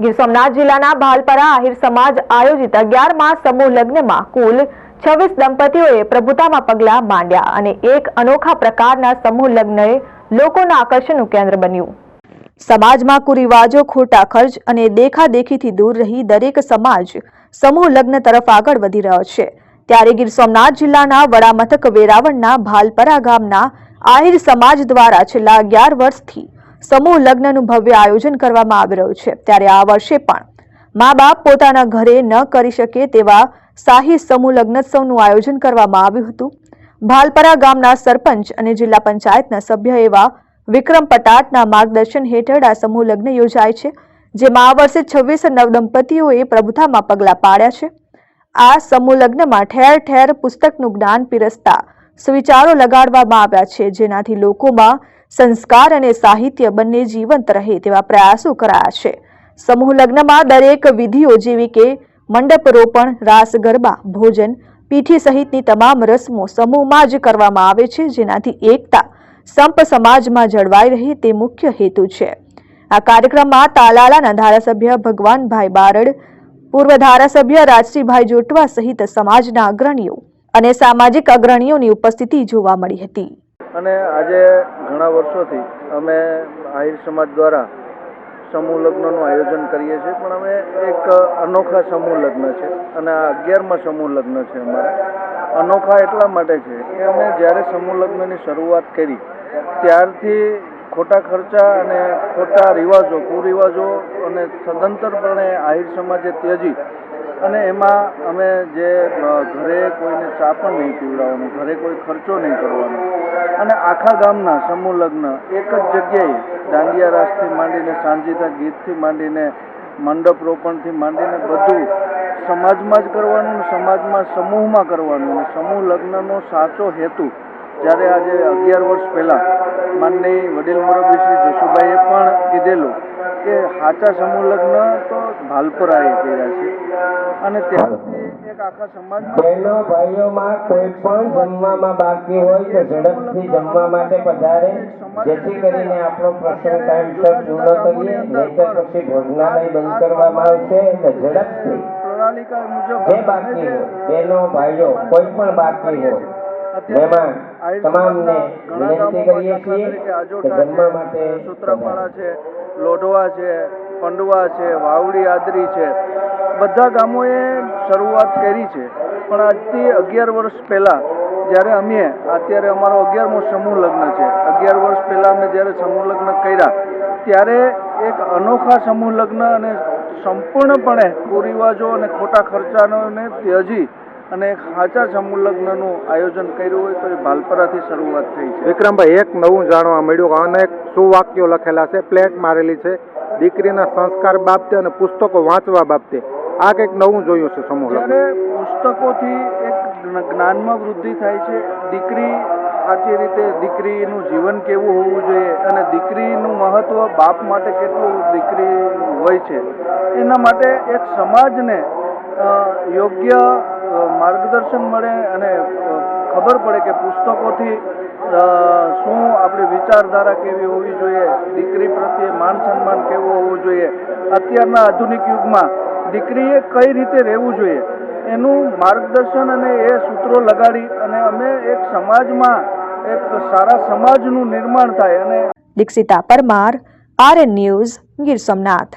ગીર સોમનાથ જિલ્લાના ભાલપરા આહિર સમાજ આયોજિત અગિયારમાં સમૂહ લગ્નમાં કુલ છવ્વીસ દંપતીઓએ પ્રભુતામાં પગલાં માંડ્યા અને એક અનોખા પ્રકારના સમૂહ લગ્નએ લોકોના આકર્ષણનું કેન્દ્ર બન્યું. સમાજમાં કુરિવાજો, ખોટા ખર્ચ અને દેખાદેખીથી દૂર રહી દરેક સમાજ સમૂહ લગ્ન તરફ આગળ વધી રહ્યો છે. ત્યારે ગીર સોમનાથ જિલ્લાના વડામથક વેરાવળના ભાલપરા ગામના આહિર સમાજ દ્વારા છેલ્લા અગિયાર વર્ષથી સમૂહ લગ્નનું ભવ્ય આયોજન કરવામાં આવી રહ્યું છે. ત્યારે આ વર્ષે પણ મા બાપ પોતાના ઘરે ન કરી શકે તેવા શાહી સમૂહ લગ્નોત્સવનું આયોજન કરવામાં આવ્યું હતું. ભાલપરા ગામના સરપંચ અને જિલ્લા પંચાયતના સભ્ય એવા વિક્રમ પટાટના માર્ગદર્શન હેઠળ આ સમૂહ લગ્ન યોજાય છે, જેમાં આ વર્ષે છવ્વીસ નવદંપતીઓએ પ્રભુતામાં પગલાં પાડ્યા છે. આ સમૂહ લગ્નમાં ઠેર ઠેર પુસ્તકનું જ્ઞાન પીરસતા સુવિચારો લગાડવામાં આવ્યા છે, જેનાથી લોકોમાં સંસ્કાર અને સાહિત્ય બંને જીવંત રહે તેવા પ્રયાસો કરાયા છે. સમૂહ લગ્નમાં દરેક વિધિઓ જેવી કે મંડપ રોપણ રાસ ગરબા, ભોજન, પીઠી સહિતની તમામ રસમો સમૂહમાં જ કરવામાં આવે છે, જેનાથી એકતા સંપ સમાજમાં જળવાઈ રહે તે મુખ્ય હેતુ છે. આ કાર્યક્રમમાં તાલાલાના ધારાસભ્ય ભગવાનભાઈ બારડ, પૂર્વ ધારાસભ્ય રાજશ્રીભાઈ જોટવા સહિત સમાજના અગ્રણીઓ અને સામાજિક અગ્રણીઓની ઉપસ્થિતિ જોવા મળી હતી. અને આજે ઘણા વર્ષોથી અમે આહિર સમાજ દ્વારા સમૂહ લગ્નનું આયોજન કરીએ છીએ, પણ અમે એક અનોખા સમૂહ લગ્ન છે અને આ અગિયારમાં સમૂહ લગ્ન છે અમારે. અનોખા એટલા માટે છે કે અમે જ્યારે સમૂહ લગ્નની શરૂઆત કરી, ત્યારથી ખોટા ખર્ચા અને ખોટા રિવાજો, કુરિવાજો અને સદંતરપણે આહિર સમાજે ત્યજી અને એમાં અમે જે ઘરે કોઈને ચા પણ નહીં પીવડાવવાનું, ઘરે કોઈ ખર્ચો નહીં કરવાનો. અને આખા ગામના સમૂહ લગ્ન એક જ જગ્યાએ દાંડિયા રાસથી માંડીને સાંજીના ગીતથી માંડીને મંડપ રોપણથી માંડીને બધું સમાજમાં જ કરવાનું સમાજમાં સમૂહમાં કરવાનું. સમૂહ લગ્નનો સાચો હેતુ જ્યારે આજે અગિયાર વર્ષ પહેલાં માનની વડીલ મુરબ્બી શ્રી જશુભાઈએ પણ કીધેલું કે સાચા સમૂહ લગ્ન તો ભાલપરાએ કર્યા છે. અને ત્યારથી એક આખા સમાજમાં બહેનો ભાઈઓમાં કોઈ પણ જમવામાં બાકી હોય તો ઝડપથી જમવા માટે પધારે જેથી કરીને આપણો પ્રસંગ ટાઈમસર પૂર્ણ કરીએ નહીતર પછી ભોજનાલય બંધ કરવામાં આવશે એટલે ઝડપથી. જે બાકી હોય બહેનો ભાઈઓ કોઈ પણ બાકી હોય મહેમાન તમામને વિનંતી કરીએ છીએ કે જમવા માટે સૂત્રાપાડા છે લોઢવા છે પંડવા છે વાવડી આદરી છે. બધા ગામોએ શરૂઆત કરી છે. પણ આજથી અગિયાર વર્ષ પહેલાં જ્યારે અમે અત્યારે અમારો અગિયારમો સમૂહ લગ્ન છે. અગિયાર વર્ષ પહેલાં અમે જ્યારે સમૂહ લગ્ન કર્યા ત્યારે એક અનોખા સમૂહ લગ્ન અને સંપૂર્ણપણે કુરિવાજો અને ખોટા ખર્ચાનોને ત્યજી અને સાચા સમૂહ લગ્નનું આયોજન કર્યું હોય તો એ ભાલપરાથી શરૂઆત થઈ છે વિક્રમભાઈ એક નવું જાણવા મળ્યું અને એક સુવાક્યો લખેલા છે પ્લેટ મારેલી છે દીકરીના સંસ્કાર બાબતે અને પુસ્તકો વાંચવા બાબતે આ કંઈક નવું જોયું છે સમૂહ. જ્યારે પુસ્તકોથી એક જ્ઞાનમાં વૃદ્ધિ થાય છે દીકરી સાચી રીતે દીકરીનું જીવન કેવું હોવું જોઈએ અને દીકરીનું મહત્વ બાપ માટે કેટલું દીકરી હોય છે એના માટે એક સમાજને યોગ્ય માર્ગદર્શન મળે અને ખબર પડે કે પુસ્તકોથી શું આપણી વિચારધારા કેવી હોવી જોઈએ, દીકરી પ્રત્યે માન સન્માન કેવું હોવું જોઈએ. અત્યારના આધુનિક યુગમાં દીકરીએ કઈ રીતે રહેવું જોઈએ? એનું માર્ગદર્શન અને એ સૂત્રો લગાડી અને અમે એક સમાજમાં એક સારા સમાજનું નિર્માણ થાય અને દીક્ષિતા પરમાર, આરએન ન્યૂઝ ગીર સોમનાથ.